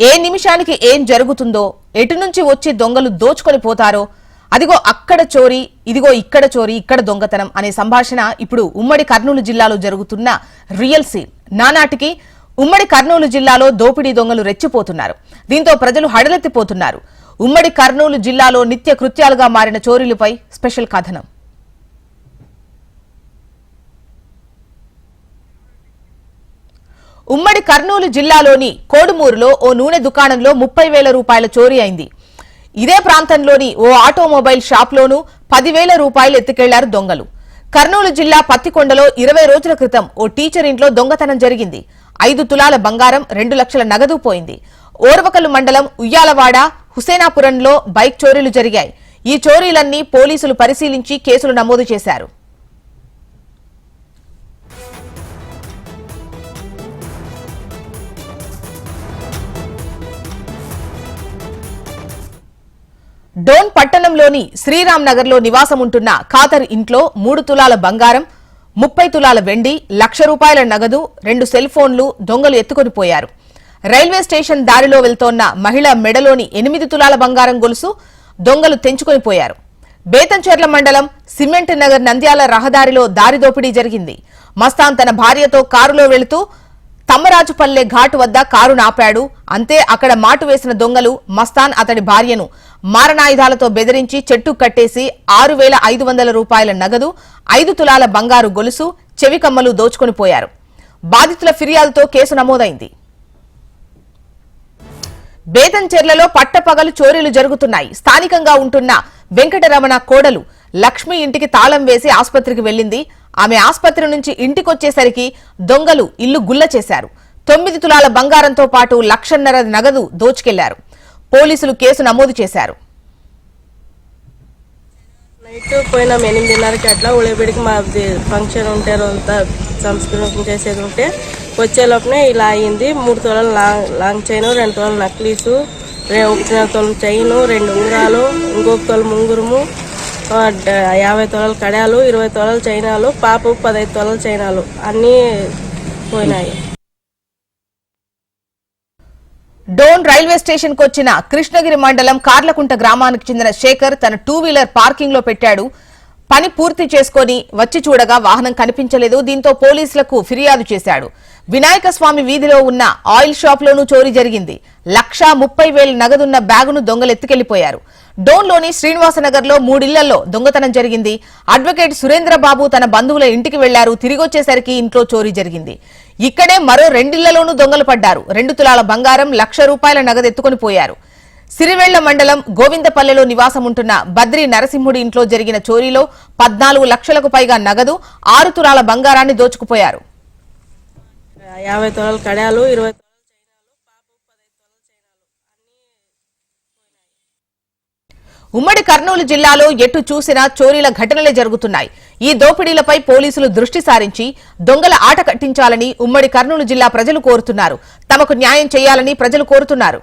ఏ నిమిషానికి ఏం జరుగుతుందో ఎటు నుంచి వచ్చి దొంగలు దోచుకొని పోతారో అదిగో అక్కడ చోరీ ఇదిగో ఇక్కడ చోరీ ఇక్కడ దొంగతనం అనే సంభాషణ ఇప్పుడు ఉమ్మడి కర్నూలు జిల్లాలో జరుగుతున్న రియల్ సీన్. నానాటికి ఉమ్మడి కర్నూలు జిల్లాలో దోపిడీ దొంగలు రెచ్చిపోతున్నారు. దీంతో ప్రజలు హడలెత్తిపోతున్నారు. ఉమ్మడి కర్నూలు జిల్లాలో నిత్య కృత్యాలుగా మారిన చోరీలపై స్పెషల్ కథనం. ఉమ్మడి కర్నూలు జిల్లాలోని కోడుమూరులో ఓ నూనె దుకాణంలో ముప్పై వేల రూపాయల చోరీ అయింది. ఇదే ప్రాంతంలోని ఓ ఆటోమొబైల్ షాప్లోనూ పదివేల రూపాయలు ఎత్తుకెళ్ళారు దొంగలు. కర్నూలు జిల్లా పత్తికొండలో ఇరవై రోజుల క్రితం ఓ టీచర్ ఇంట్లో దొంగతనం జరిగింది. ఐదు తులాల బంగారం రెండు లక్షల నగదు పోయింది. ఓర్వకలు మండలం ఉయ్యాలవాడ హుసేనాపురంలో బైక్ చోరీలు జరిగాయి. ఈ చోరీలన్నీ పోలీసులు పరిశీలించి కేసులు నమోదు చేశారు. డోన్ పట్టణంలోని శ్రీరామ్ నగర్లో నివాసం ఉంటున్న ఖాదర్ ఇంట్లో మూడు తులాల బంగారం ముప్పై తులాల వెండి లక్ష రూపాయల నగదు రెండు సెల్ ఫోన్లు దొంగలు ఎత్తుకొని పోయారు. రైల్వే స్టేషన్ దారిలో వెళ్తోన్న మహిళ మెడలోని ఎనిమిది తులాల బంగారం గొలుసు దొంగలు తెంచుకొని పోయారు. బేతంచెర్ల మండలం సిమెంట్ నగర్ నంద్యాల రహదారిలో దారి దోపిడీ జరిగింది. మస్తాన్ తన భార్యతో కారులో వెళుతూ తమ్మరాజుపల్లె ఘాటు వద్ద కారు నాపాడు. అంతే అక్కడ మాటు వేసిన దొంగలు మస్తాన్ అతడి భార్యను. మారణాయుధాలతో బెదిరించి చెట్టు కట్టేసి ఆరు వేల ఐదు వందల రూపాయల నగదు ఐదు తులాల బంగారు గొలుసు చెవి కమ్మలు దోచుకొని పోయారు. బాధితుల ఫిర్యాదుతో కేసు నమోదైంది. బేతంచెర్లలో పట్టపగలు చోరీలు జరుగుతున్నాయి. స్థానికంగా ఉంటున్న వెంకటరమణ కోడలు లక్ష్మి ఇంటికి తాళం వేసి ఆసుపత్రికి వెళ్ళింది. ఆమె ఆసుపత్రి నుంచి ఇంటికొచ్చేసరికి దొంగలు ఇల్లు గుల్ల చేశారు. తొమ్మిది తులాల బంగారంతో పాటు లక్షన్నర నగదు దోచుకెళ్ళారు. పోలీసులు కేసు నమోదు చేశారు. నైట్ పోయినాం ఎనిమిదిన్నరకి అట్లా ఉళబిడికి మా ఫంక్షన్ ఉంటే అంతా సంస్కృతం చేసేది ఉంటే వచ్చేలోపునే ఇలా అయింది. మూడు తోలలు లాంగ్ లాంగ్ చైన్ రెండు తొలలు నక్లీసు ఒక ఒకటిన్నర తొలం చైన్ రెండు ఉంగరాలు ఇంకొక తొలం ముంగురము యాభై తొలలు కడాలు ఇరవై తొలలు చైనాలు పాపు పదహైదు తొలలు చైనాలు. అన్నీ పోయినాయి. డోన్ రైల్వే స్టేషన్కు వచ్చిన కృష్ణగిరి మండలం కార్లకుంట గ్రామానికి చెందిన శేఖర్ తన టూ వీలర్ పార్కింగ్లో పెట్టాడు. పని పూర్తి చేసుకొని వచ్చి చూడగా వాహనం కనిపించలేదు. దీంతో పోలీసులకు ఫిర్యాదు చేశాడు. వినాయక స్వామి వీధిలో ఉన్న ఆయిల్ షాప్ లోనూ చోరీ జరిగింది. లక్షా ముప్పై వేల నగదున్న బ్యాగును దొంగలెత్తుకెళ్ళిపోయారు డోన్లోని శ్రీనివాసనగర్లో మూడిళ్ళలో దొంగతనం జరిగింది. అడ్వకేట్ సురేంద్రబాబు తన బంధువుల ఇంటికి వెళ్ళారు. తిరిగొచ్చేసరికి ఇంట్లో చోరీ జరిగింది. ఇక్కడే మరో రెండిళ్ళలోనూ దొంగలు పడ్డారు. రెండు తులాల బంగారం లక్ష రూపాయల నగదు ఎత్తుకొని పోయారు. సిరివెళ్ళ మండలం గోవిందపల్లెలో నివాసం ఉంటున్న బద్రి నరసింహుడి ఇంట్లో జరిగిన చోరీలో పద్నాలుగు లక్షలకు పైగా నగదు ఆరు తులాల బంగారాన్ని దోచుకుపోయారు. యాభై తొలలు కడాలు ఇరవై తొలలు ఉమ్మడి కర్నూలు జిల్లాలో ఎటు చూసినా చోరీల ఘటనలే జరుగుతున్నాయి. ఈ దోపిడీలపై పోలీసులు దృష్టి సారించి దొంగల ఆట కట్టించాలని ఉమ్మడి కర్నూలు జిల్లా ప్రజలు కోరుతున్నారు. తమకు న్యాయం చేయాలని ప్రజలు కోరుతున్నారు.